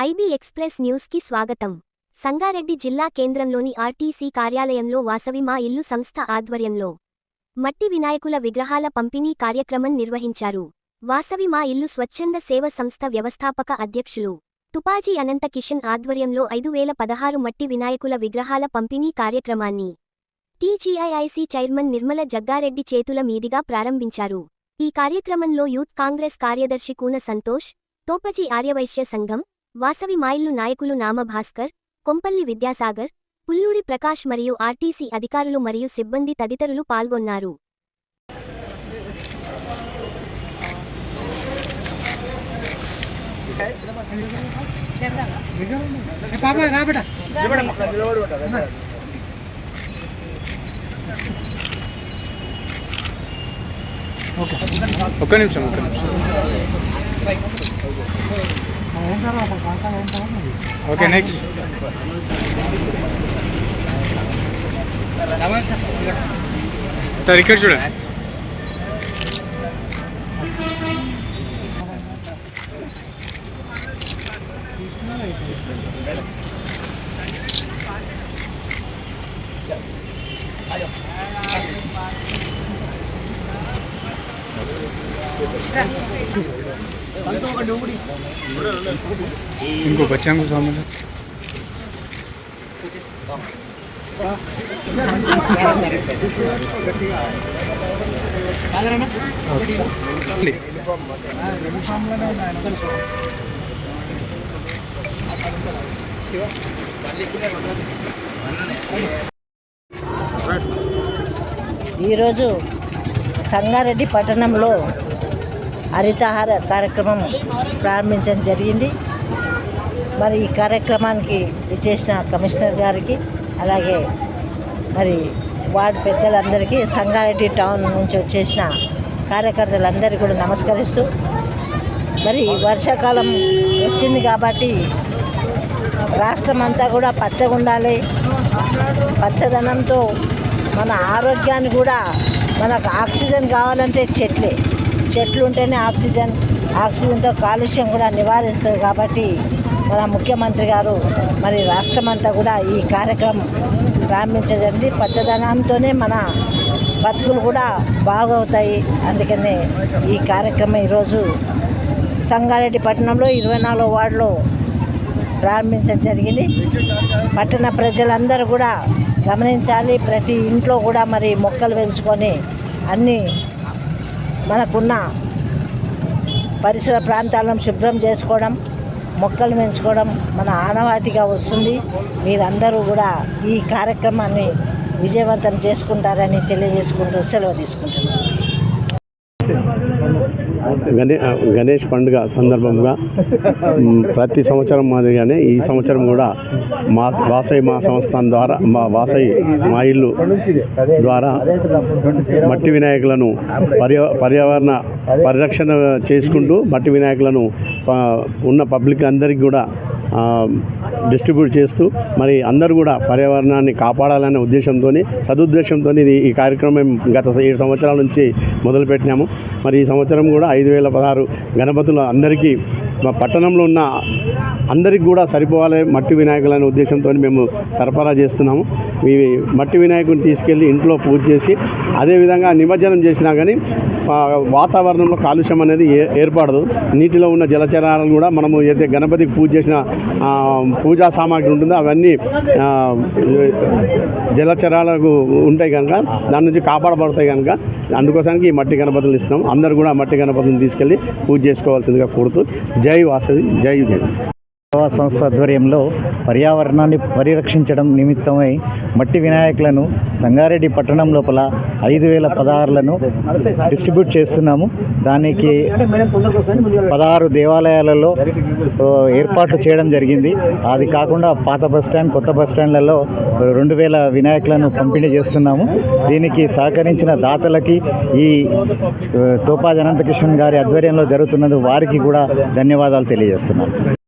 RB express న్యూస్కి స్వాగతం. సంగారెడ్డి జిల్లా కేంద్రంలోని ఆర్టీసీ కార్యాలయంలో వాసవి మా ఇల్లు సంస్థ ఆధ్వర్యంలో మట్టి వినాయకుల విగ్రహాల పంపిణీ కార్యక్రమం నిర్వహించారు. వాసవి మా ఇల్లు స్వచ్ఛంద సేవ సంస్థ వ్యవస్థాపక అధ్యక్షులు తుపాజీ అనంత కిషన్ ఆధ్వర్యంలో ఐదు వేల పదహారు మట్టి వినాయకుల విగ్రహాల పంపిణీ కార్యక్రమాన్ని టీజీఐఐసీ చైర్మన్ నిర్మల జగ్గారెడ్డి చేతుల మీదిగా ప్రారంభించారు. ఈ కార్యక్రమంలో యూత్ కాంగ్రెస్ కార్యదర్శి కూన సంతోష్ తోపజీ ఆర్యవైశ్య సంఘం వాసవి మాయిల్లు నాయకులు నామ భాస్కర్ కొంపల్లి విద్యాసాగర్ పుల్లూరి ప్రకాష్ మరియు ఆర్టీసీ అధికారులు మరియు సిబ్బంది తదితరులు పాల్గొన్నారు. ఒక్క నిమిషం ఒక్క నిమిషం. ఓకే నెక్స్ట్ సార్ ఇక్కడ చూడండి ఇంకో బచ్చాంగు స్వామి. ఈరోజు సంగారెడ్డి పట్టణంలో హరితహార కార్యక్రమం ప్రారంభించడం జరిగింది. మరి ఈ కార్యక్రమానికి ఇచ్చేసిన కమిషనర్ గారికి అలాగే మరి వార్డు పెద్దలందరికీ సంగారెడ్డి టౌన్ నుంచి వచ్చేసిన కార్యకర్తలందరికీ కూడా నమస్కరిస్తూ మరి వర్షాకాలం వచ్చింది కాబట్టి రాష్ట్రం అంతా కూడా పచ్చగా ఉండాలి పచ్చదనంతో మన ఆరోగ్యాన్ని కూడా మనకు ఆక్సిజన్ కావాలంటే చెట్లే. చెట్లు ఉంటేనే ఆక్సిజన్ ఆక్సిజన్తో కాలుష్యం కూడా నివారిస్తుంది కాబట్టి మన ముఖ్యమంత్రి గారు మరి రాష్ట్రం అంతా కూడా ఈ కార్యక్రమం ప్రారంభించదండి. పచ్చదనంతోనే మన బతుకులు కూడా బాగవుతాయి. అందుకనే ఈ కార్యక్రమం ఈరోజు సంగారెడ్డి పట్టణంలో ఇరవై నాలుగో వార్డులో ప్రారంభించడం జరిగింది. పట్టణ ప్రజలందరూ కూడా గమనించాలి. ప్రతి ఇంట్లో కూడా మరి మొక్కలు పెంచుకొని అన్నీ మనకున్న పరిసర ప్రాంతాలను శుభ్రం చేసుకోవడం మొక్కలు పెంచుకోవడం మన ఆనవాతిగా వస్తుంది. మీరందరూ కూడా ఈ కార్యక్రమాన్ని విజయవంతం చేసుకుంటారని తెలియజేసుకుంటూ సెలవు తీసుకుంటున్నాను. గణే గణేష్ పండుగ సందర్భంగా ప్రతి సంవత్సరం మాదిరిగానే ఈ సంవత్సరం కూడా మా వాసవి మా సంస్థానం ద్వారా మా వాసవి మా ఇల్లు ద్వారా మట్టి వినాయకులను పర్యా పర్యావరణ పరిరక్షణ చేసుకుంటూ మట్టి వినాయకులను ఉన్న పబ్లిక్ అందరికీ కూడా డిస్ట్రిబ్యూట్ చేస్తూ మరి అందరూ కూడా పర్యావరణాన్ని కాపాడాలనే ఉద్దేశంతో సదుద్దేశంతో ఇది ఈ కార్యక్రమం గత ఏడు సంవత్సరాల నుంచి మొదలుపెట్టినాము. మరి ఈ సంవత్సరం కూడా ఐదు వేల పదహారు గణపతులు అందరికీ మా పట్టణంలో ఉన్న అందరికి కూడా సరిపోవాలి మట్టి వినాయకులనే ఉద్దేశంతో మేము సరఫరా చేస్తున్నాము. ఈ మట్టి వినాయకుని తీసుకెళ్ళి ఇంట్లో పూజ చేసి అదేవిధంగా నిమజ్జనం చేసినా కానీ వాతావరణంలో కాలుష్యం అనేది ఏ ఏర్పడదు. నీటిలో ఉన్న జలచరాలను కూడా మనము ఏదైతే గణపతికి పూజ చేసిన పూజా సామాగ్రి ఉంటుందో అవన్నీ జలచరాలకు ఉంటాయి కనుక దాని నుంచి కాపాడబడతాయి కనుక అందుకోసానికి ఈ మట్టి గణపతులు ఇస్తున్నాం అందరూ కూడా మట్టి గణపతులను తీసుకెళ్ళి పూజ చేసుకోవాల్సిందిగా కోరుతూ జై వాసవి జై జై సేవా సంస్థ ఆధ్వర్యంలో పర్యావరణాన్ని పరిరక్షించడం నిమిత్తమై మట్టి వినాయకులను సంగారెడ్డి పట్టణం లోపల ఐదు వేల పదహారులను డిస్ట్రిబ్యూట్ చేస్తున్నాము. దానికి పదహారు దేవాలయాలలో ఏర్పాటు ఏర్పాట్లు చేయడం జరిగింది. అది కాకుండా పాత బస్ స్టాండ్ కొత్త బస్ స్టాండ్లలో రెండు వేల వినాయకులను పంపిణీ చేస్తున్నాము. దీనికి సహకరించిన దాతలకి ఈ తోపా తోపాజ్ గారి ఆధ్వర్యంలో జరుగుతున్నది వారికి కూడా ధన్యవాదాలు తెలియజేస్తున్నాను.